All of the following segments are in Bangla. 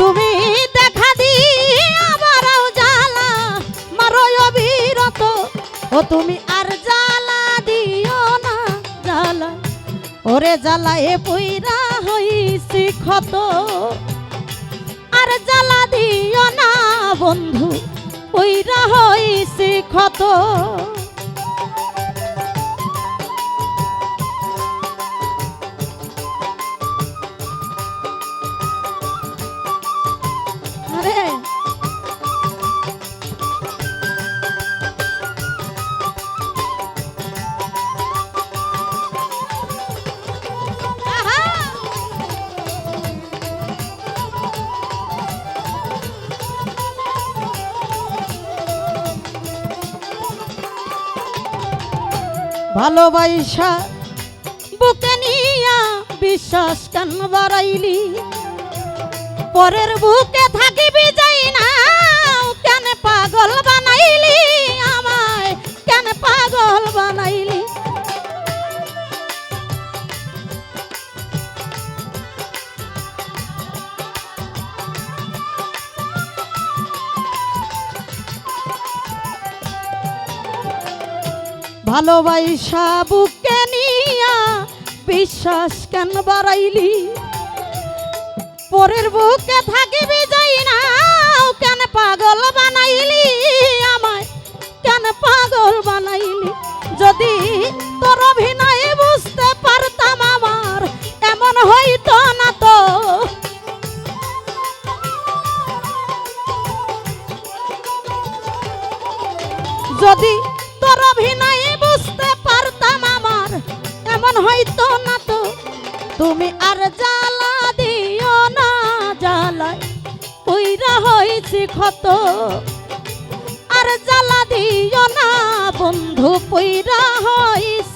তুমি দেখা দি আমারও জ্বালা, মারো অবিরত ও তুমি আর জ্বালা দিও না, জ্বালা। ওরে জ্বালা এ পইরা হইছি ক্ষত। আর জ্বালা দিও না বন্ধু, পইরা হইছি ক্ষত। ভালোবাসা বুকে নিয়া বিশ্বাস কেন বাড়াইলি। পরের বুকে থাকিবি যাই না ভালোবাসা বুকে নিয়া বিশ্বাস কেন বাড়াইলি? পরের বুকে থাকিবি যাই না, কেন পাগল বানাইলি আমায়? কেন পাগল বানাইলি? যদি তোর অভিনয় বুঝতে পারতাম আমার, এমন হইতো না তো। তুমি আর জ্বালা দিও না, জ্বালায় পুইরা হয়েছি ক্ষত। আর জ্বালা দিও না, বন্ধু, পইরা হয়েছি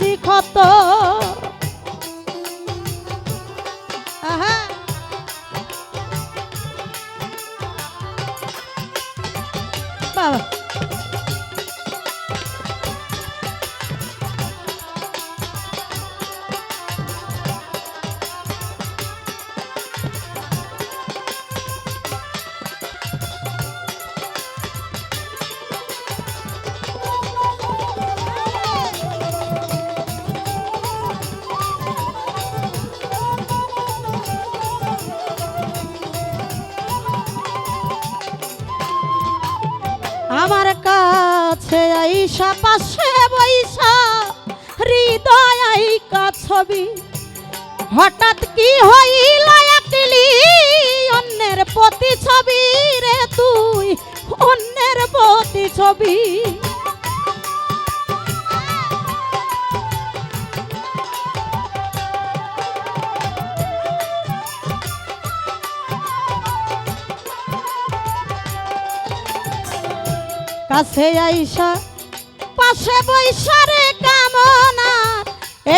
আমার কাছে আইসা, পাশে বৈশা হৃদয় আইকা ছবি। হঠাৎ কি হইল একলি অন্যের প্রতি ছবি রে তুই, অন্যের প্রতি ছবি কাছে আইসা, পাশে বৈশারে কামনা।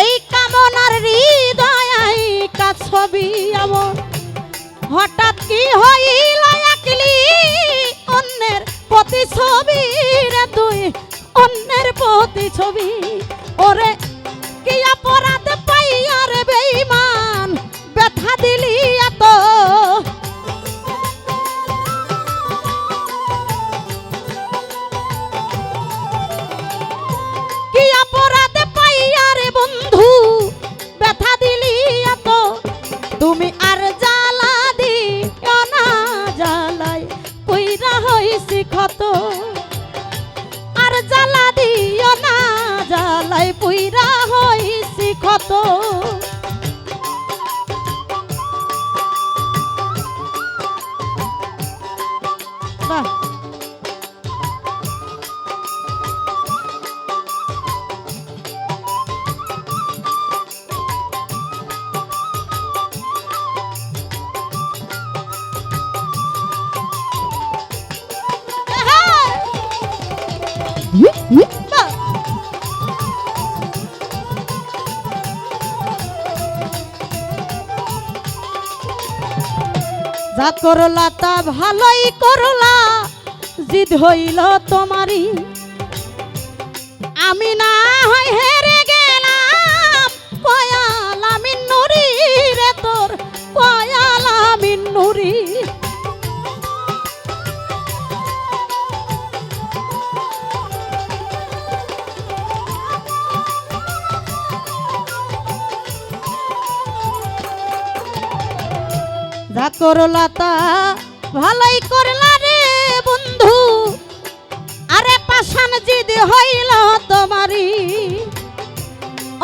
এই কামনার হৃদয় আইকা ছবি আমার হঠাৎ কি হইল একলি অন্যের প্রতি ছবি রে তুই? অন্যের প্রতি ছবি ওরে, কি যা করলা তা ভালোই করলা জিদ হইল তোমারই। আমি না হয় হেরে যা করলা তা ভালোই করলা রে বন্ধু। আরে পাশান জিদ হইল তোমারি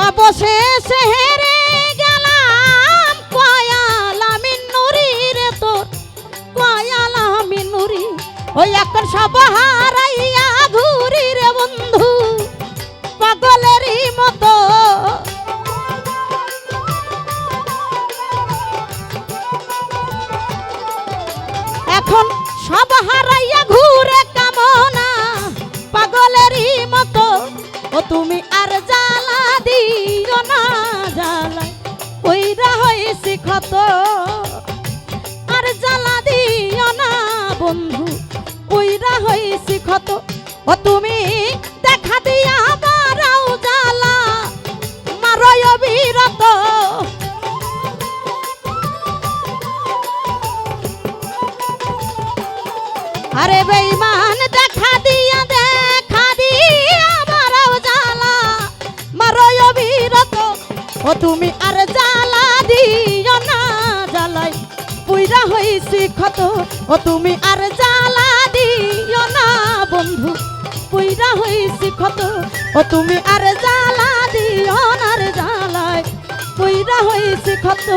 অবশেষে হেরে গেলাম কয়ালামি নুরি রে তোর। কয়ালামি নুরি, ওই এখন সব হারাইয়া ঘুরি রে বন্ধু। তুমি আর জ্বালা দিও না, জ্বালা। কইরা হয়েছি ক্ষত। আর জ্বালা দিও না, বন্ধু। কইরা হয়েছি ক্ষত। ও তুমি দেখা দিয়া বারাও জ্বালা মারয় বিরত আরে বেঈমান, দেখা দিয়া ও তুমি আর জ্বালা দিও না, জ্বালাই পুইরা হইছি ক্ষত। ও তুমি আর জ্বালা দিও না, বন্ধু, পুইরা হইছি ক্ষত। ও তুমি আর জ্বালা দিও না রে, জ্বালাই পুইরা হইছি ক্ষত।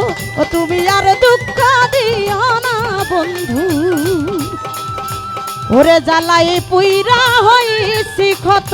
ও তুমি আর দুঃখ দিও না, বন্ধু। ওরে জ্বালাই পুইরা হইছি ক্ষত।